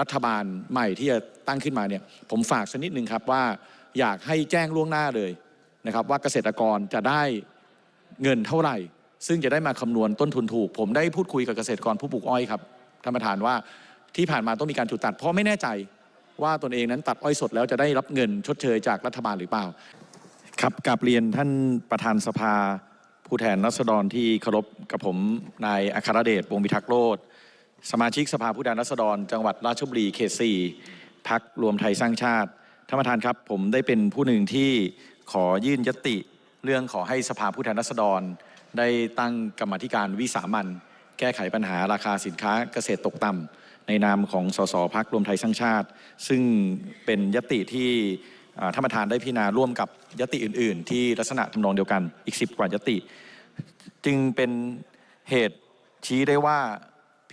รัฐบาลใหม่ที่จะตั้งขึ้นมาเนี่ยผมฝากสักนิดหนึ่งครับว่าอยากให้แจ้งล่วงหน้าเลยนะครับว่าเกษตรกรจะได้เงินเท่าไหร่ ซึ่งจะได้มาคำนวณต้นทุนถูก ผมได้พูดคุยกับเกษตรกรผู้ปลูกอ้อยครับท่านประธานว่าที่ผ่านมาต้องมีการจุดตัด เพราะไม่แน่ใจว่าตนเองนั้นตัดอ้อยสดแล้วจะได้รับเงินชดเชยจากรัฐบาลหรือเปล่า ครับกราบเรียนท่านประธานสภา ผู้แทนรัษฎรที่เคารพกับผมนายอัครเดชวงศ์พิทักษ์โลด สมาชิกสภาผู้แทนรัษฎร จังหวัดราชบุรีเขต4พักรวมไทยสร้างชาติท่านประธานครับ ผมได้เป็นผู้หนึ่งที่ขอยื่นยติ เรื่องขอให้สภาผู้แทนรัษฎร ได้ตั้งกรรมธิการวิสามันแก้ไขปัญหาราคาสินค้าเกษตรตกต่ำในนามของสสพักรวมไทยสร้างชาติ ซึ่งเป็นยติที่ท่านประธานได้พิจารณาร่วมกับยติอื่น ๆ ที่ลักษณะทำนองเดียวกันอีก 10 กว่ายติ จึงเป็นเหตุชี้ได้ว่า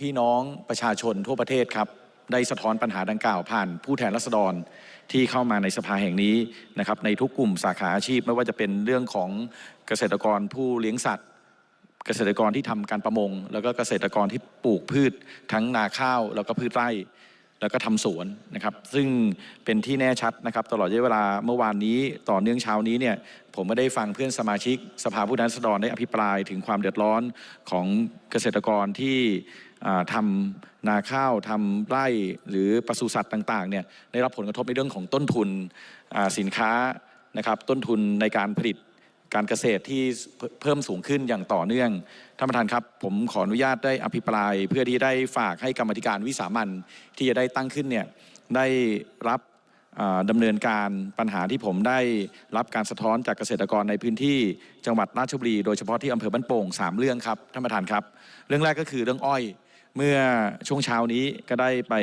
พี่น้องประชาชนทั่วประเทศครับได้สะท้อนปัญหาดังกล่าวผ่านผู้แทนรัษฎรที่เข้ามาในสภาแห่งนี้นะครับในทุกกลุ่มสาขาอาชีพไม่ว่าจะเป็นเรื่องของเกษตรกรผู้เลี้ยงสัตว์ เกษตรกรที่ทำการประมง แล้วก็เกษตรกรที่ปลูกพืชทั้งนาข้าวแล้วก็พืชไร่ แล้วก็ทำสวนนะครับ ซึ่งเป็นที่แน่ชัดนะครับ ตลอดระยะเวลาเมื่อวานนี้ต่อเนื่องเช้านี้เนี่ยผมไม่ได้ฟังเพื่อนสมาชิก สภาผู้แทนราษฎรได้อภิปรายถึงความเดือดร้อนของเกษตรกรที่อ่าทำนาข้าวทำไร่หรือปศุสัตว์ต่างๆเนี่ยได้รับผลกระทบในเรื่องของต้นทุนสินค้านะครับต้นทุนในการผลิต การเกษตรที่เพิ่มสูงขึ้นอย่างต่อเนื่องท่านประธานครับ ผมขออนุญาตได้อภิปราย เพื่อที่ได้ฝากให้กรรมธิการวิสามันที่จะได้ตั้งขึ้นเนี่ยได้รับอ่าดำเนินการปัญหาที่ผมได้รับการสะท้อนจากเกษตรกรในพื้นที่จังหวัดราชบุรีโดยเฉพาะที่อำเภอบ้านโป่งสามเรื่องครับท่านประธานครับ เรื่องแรกก็คือเรื่องอ้อย เมื่อช่วงเช้านี้ก็ได้ไป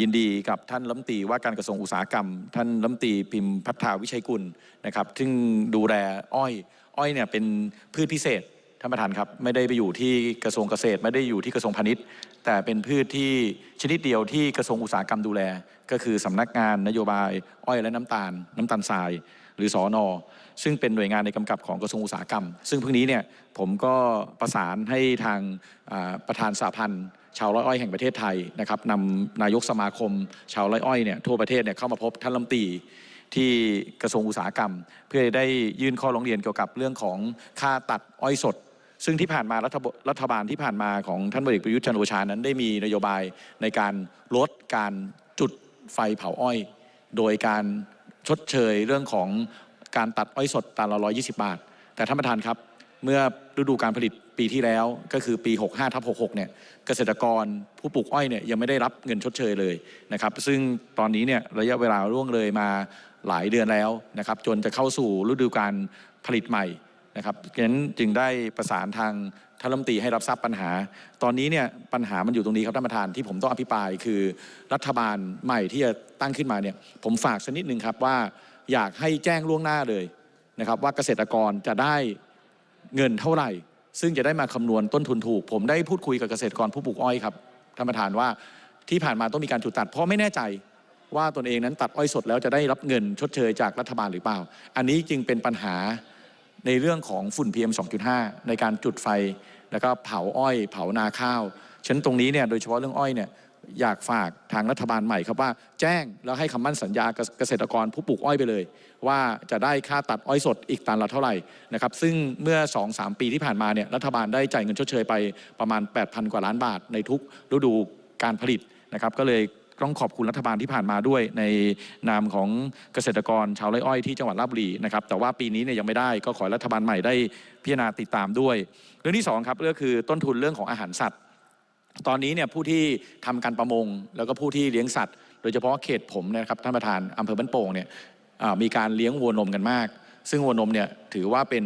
ยินดีกับท่านรัฐมตีว่าการกระทรวงอุตสาหกรรม ท่านรัฐมตีพิมพ์พัฒนาวิชัยกุลนะครับซึ่งดูแลอ้อยอ้อยเนี่ยเป็นพืชพิเศษท่านประธานครับไม่ได้ไปอยู่ที่กระทรวงเกษตร ไม่ได้อยู่ที่กระทรวงพาณิชย์ แต่เป็นพืชที่ชนิดเดียวที่กระทรวงอุตสาหกรรมดูแล ก็คือสำนักงานนโยบาย อ้อยและน้ำตาล น้ำตาลทราย หรือสอนอซึ่งเป็นหน่วยงานในกำกับของกระทรวงอุตสาหกรรม ซึ่งเพิ่งนี้เนี่ยผมก็ประสานให้ทางประธานสหพันธ์ชาวไร่อ้อยแห่งประเทศไทยนะครับนำนายกสมาคม ชาวไร่อ้อยเนี่ยทั่วประเทศเนี่ยเข้ามาพบท่านรัฐมนตรีที่กระทรวงอุตสาหกรรม เพื่อได้ยื่นข้อร้องเรียนเกี่ยวกับเรื่องของค่าตัดอ้อยสด ซึ่งที่ผ่านมารัฐบรัฐบาลที่ผ่านมาของท่านพลเอกประยุทธ์จันโอชานั้นได้มีนโยบายในการลดการจุดไฟเผาอ้อย โดยการ ชดเชยเรื่องของการตัดอ้อยสดตันละ120 บาท แต่ท่านประธานครับ เมื่อฤดูการผลิตปีที่แล้วก็คือปี 65ทับ66 เนี่ยเกษตรกรผู้ปลูกอ้อยเนี่ยยังไม่ได้รับเงินชดเชยเลยนะครับซึ่งตอนนี้เนี่ยระยะเวลาล่วงเลยมาหลายเดือนแล้วนะครับจนจะเข้าสู่ฤดูการผลิตใหม่ นะครับฉะนั้นจึงได้ประสานทางท่านรัฐมนตรีให้รับทราบปัญหา ตอนนี้เนี่ยปัญหามันอยู่ตรงนี้ครับท่านประธานที่ผมต้องอภิปรายคือรัฐบาลใหม่ที่จะตั้งขึ้นมาเนี่ยผมฝากสักนิดหนึ่งครับว่าอยากให้แจ้งล่วงหน้าเลยนะครับว่าเกษตรกรจะได้เงินเท่าไหร่ ซึ่งจะได้มาคำนวณต้นทุนถูก ผมได้พูดคุยกับเกษตรกรผู้ปลูกอ้อยครับท่านประธานว่าที่ผ่านมาต้องมีการจุดตัด เพราะไม่แน่ใจว่าตนเองนั้นตัดอ้อยสดแล้วจะได้รับเงินชดเชยจากรัฐบาลหรือเปล่า อันนี้จึงเป็นปัญหา ในเรื่องของฝุ่น PM 2.5 ในการจุดไฟ แล้วก็เผาอ้อย เผานาข้าวฉะนั้นตรงนี้เนี่ยโดยเฉพาะเรื่องอ้อยเนี่ยอยากฝากทางรัฐบาลใหม่ครับว่า แจ้งแล้วให้คำมั่นสัญญาเกษตรกรผู้ปลูกอ้อยไปเลย ว่าจะได้ค่าตัดอ้อยสดอีกตันละเท่าไหร่นะครับซึ่งเมื่อ 2-3 ปีที่ผ่านมาเนี่ยรัฐบาลได้จ่ายเงินชดเชยไปประมาณ 8,000 กว่าล้านบาทในทุกฤดูการผลิตนะครับก็เลย ต้องขอบคุณรัฐบาลที่ผ่านมาด้วยในนามของเกษตรกรชาวไร่อ้อยที่จังหวัดราชบุรีนะครับแต่ว่าปีนี้เนี่ยยังไม่ได้ก็ขอรัฐบาลใหม่ได้พิจารณาติดตามด้วย เรื่องที่สองครับก็คือต้นทุนเรื่องของอาหารสัตว์ ตอนนี้เนี่ยผู้ที่ทำการประมง แล้วก็ผู้ที่เลี้ยงสัตว์ โดยเฉพาะเขตผมนะครับท่านประธานอำเภอบ้านโป่งเนี่ยมีการเลี้ยงวัวนมกันมาก ซึ่งวัวนมเนี่ยถือว่าเป็น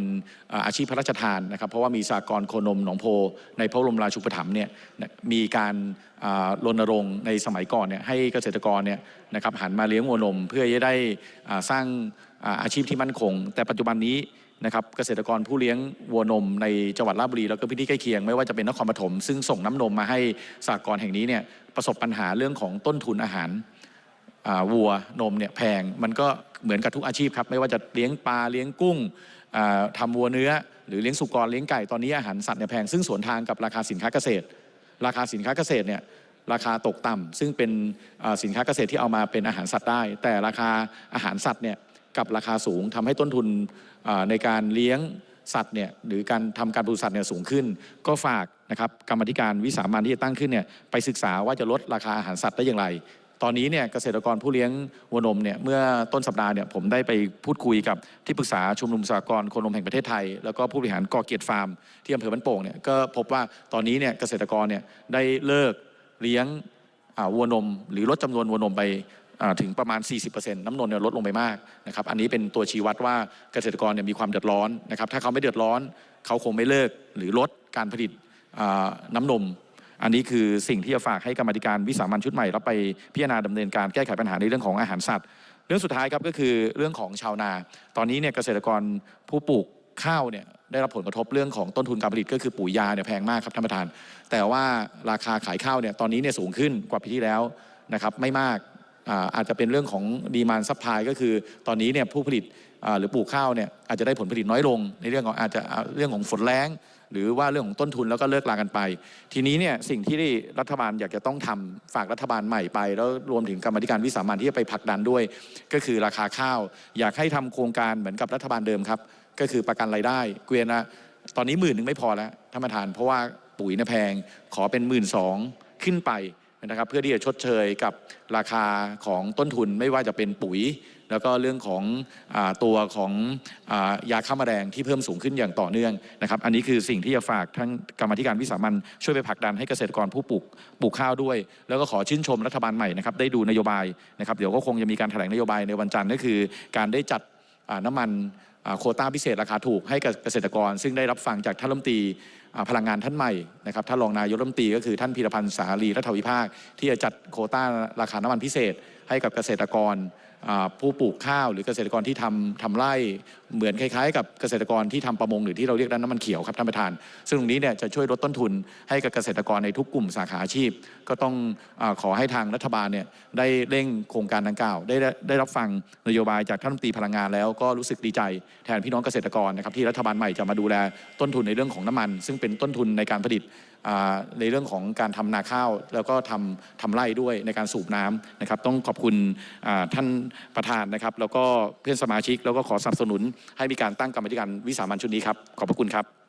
อาชีพพระราชทานนะครับ เพราะว่ามีสากรโคนมหนองโพ ในพระบรมราชูปถัมภ์เนี่ยมีการรณรงค์ในสมัยก่อนเนี่ยให้เกษตรกรเนี่ยนะครับหันมาเลี้ยงวัวนมเพื่อจะได้สร้างอาชีพที่มั่นคง แต่ปัจจุบันนี้นะครับเกษตรกรผู้เลี้ยงวัวนมในจังหวัดราชบุรีแล้วก็พื้นที่ใกล้เคียงไม่ว่าจะเป็นนครปฐมซึ่งส่งน้ำนมมาให้สากรแห่งนี้เนี่ยประสบปัญหาเรื่องของต้นทุนอาหาร วัวนมเนี่ยแพงมันก็เหมือนกับทุกอาชีพครับไม่ว่าจะเลี้ยงปลาเลี้ยงกุ้งอ่าทำวัวเนื้อ หรือเลี้ยงสุกรเลี้ยงไก่ตอนนี้อาหารสัตว์เนี่ยแพงซึ่งสวนทางกับราคาสินค้าเกษตร ราคาสินค้าเกษตรเนี่ยราคาตกต่ำซึ่งเป็นสินค้าเกษตรที่เอามาเป็นอาหารสัตว์ได้ แต่ราคาอาหารสัตว์เนี่ยกับราคาสูงทำให้ต้นทุนในการเลี้ยงสัตว์เนี่ยหรือการทำการปศุสัตว์เนี่ยสูงขึ้น ก็ฝากนะครับกรรมธิการวิสามันที่จะตั้งขึ้นเนี่ยไปศึกษาว่าจะลดราคาอาหารสัตว์ได้อย่างไร ตอนนี้เนี่ยเกษตรกรผู้เลี้ยงวัวนมเนี่ยเมื่อต้นสัปดาห์เนี่ยผมได้ไปพูดคุยกับที่ปรึกษาชุมนุมสหกรณ์โคนมแห่งประเทศไทย แล้วก็ผู้บริหารกอเกียรติฟาร์มที่อำเภอบ้านโป่งเนี่ยก็พบว่าตอนนี้เนี่ยเกษตรกรเนี่ยได้เลิกเลี้ยงวัวนม หรือลดจำนวนวัวนมไปถึงประมาณ 40%น้ำนมเนี่ยลดลงไปมากนะครับ อันนี้เป็นตัวชี้วัดว่าเกษตรกรเนี่ยมีความเดือดร้อนนะครับ ถ้าเขาไม่เดือดร้อน เขาคงไม่เลิกหรือลดการผลิตน้ำนม อันนี้คือสิ่งที่จะฝากให้กรรมธิการวิสามันชุดใหม่รับไปพิจารณาดำเนินการแก้ไขปัญหาในเรื่องของอาหารสัตว์ เรื่องสุดท้ายครับก็คือเรื่องของชาวนา ตอนนี้เนี่ยเกษตรกรผู้ปลูกข้าวเนี่ยได้รับผลกระทบเรื่องของต้นทุนการผลิตก็คือปุ๋ยยาเนี่ยแพงมากครับท่านประธาน แต่ว่าราคาขายข้าวเนี่ยตอนนี้เนี่ยสูงขึ้นกว่าปีที่แล้วนะครับไม่มากอาอาจจะเป็นเรื่องของดีมานซัพพลายก็คือ ตอนนี้เนี่ยผู้ผลิตหรือปลูกข้าวเนี่ยอาจจะได้ผลผลิตน้อยลง ในเรื่องของอาจจะเรื่องของฝนแล้ง หรือว่าเรื่องของต้นทุนแล้วก็เลิกลากันไป ทีนี้เนี่ยสิ่งที่รัฐบาลอยากจะต้องทำฝากรัฐบาลใหม่ไป แล้วรวมถึงกรรมธิการวิสามันที่จะไปผลักดันด้วย ก็คือราคาข้าว อยากให้ทำโครงการเหมือนกับรัฐบาลเดิมครับ ก็คือประกันรายได้เกวียนละตอนนี้หมื่นหนึ่งไม่พอแล้วท่านประธานเพราะว่าปุ๋ยนะแพงขอเป็นหมื่นสองขึ้นไป นะครับเพื่อที่จะชดเชยกับราคาของต้นทุนไม่ว่าจะเป็นปุ๋ย แล้วก็เรื่องของอตัวของอยาฆ่าแมลงที่เพิ่มสูงขึ้นอย่างต่อเนื่องนะครับ อันนี้คือสิ่งที่จะฝากทั้งกรรมธิการวิสามันช่วยไปผลักดันให้เกษตรกรผู้ปลูกปลูกข้าวด้วย แล้วก็ขอชื่นชมรัฐบาลใหม่นะครับได้ดูนโยบายนะครับเดี๋ยวก็คงจะมีการแถลงนโยบายในวันจันทร์ก็คือ การได้จัดน้ำมันโคต้าพิเศษราคาถูกให้กับเกษตรกร ซึ่งได้รับฟังจากท่านรัฐมนตรี พลังงานท่านใหม่นะครับท่านรองนายกรัฐมนตรีก็คือท่านพีรพันธ์สารีรัฐวิภาค ที่จะจัดโคต้าราคาน้ำมันพิเศษ ให้กับเกษตรกรผู้ปลูกข้าว หรือเกษตรกรที่ทำทำไร่เหมือนคล้ายๆ กับเกษตรกรที่ทำประมงหรือที่เราเรียกด้านน้ำมันเขียวครับท่านประธาน ซึ่งตรงนี้เนี่ยจะช่วยลดต้นทุนให้กับเกษตรกรในทุกกลุ่มสาขาอาชีพ ก็ต้องอขอให้ทางรัฐบาลเนี่ยได้เร่งโครงการดังกล่าว ได้ได้รับฟังนโยบายจากท่านรัฐมนตรีพลังงานแล้วก็รู้สึกดีใจแทนพี่น้องเกษตรกรนะครับที่รัฐบาลใหม่จะมาดูแลต้นทุนในเรื่องของน้ำมัน ซึ่งเป็นต้นทุนในการผลิตในเรื่องของการทำนาข้าว แล้วก็ทำทำไร่ด้วยในการสูบน้ำนะครับ ต้องขอบคุณท่านประธานนะครับ แล้วก็เพื่อนสมาชิกแล้วก็ขอสนับสนุนให้มีการตั้งกรรมธิการวิสามันชุดนี้ครับ ขอบพระคุณครับ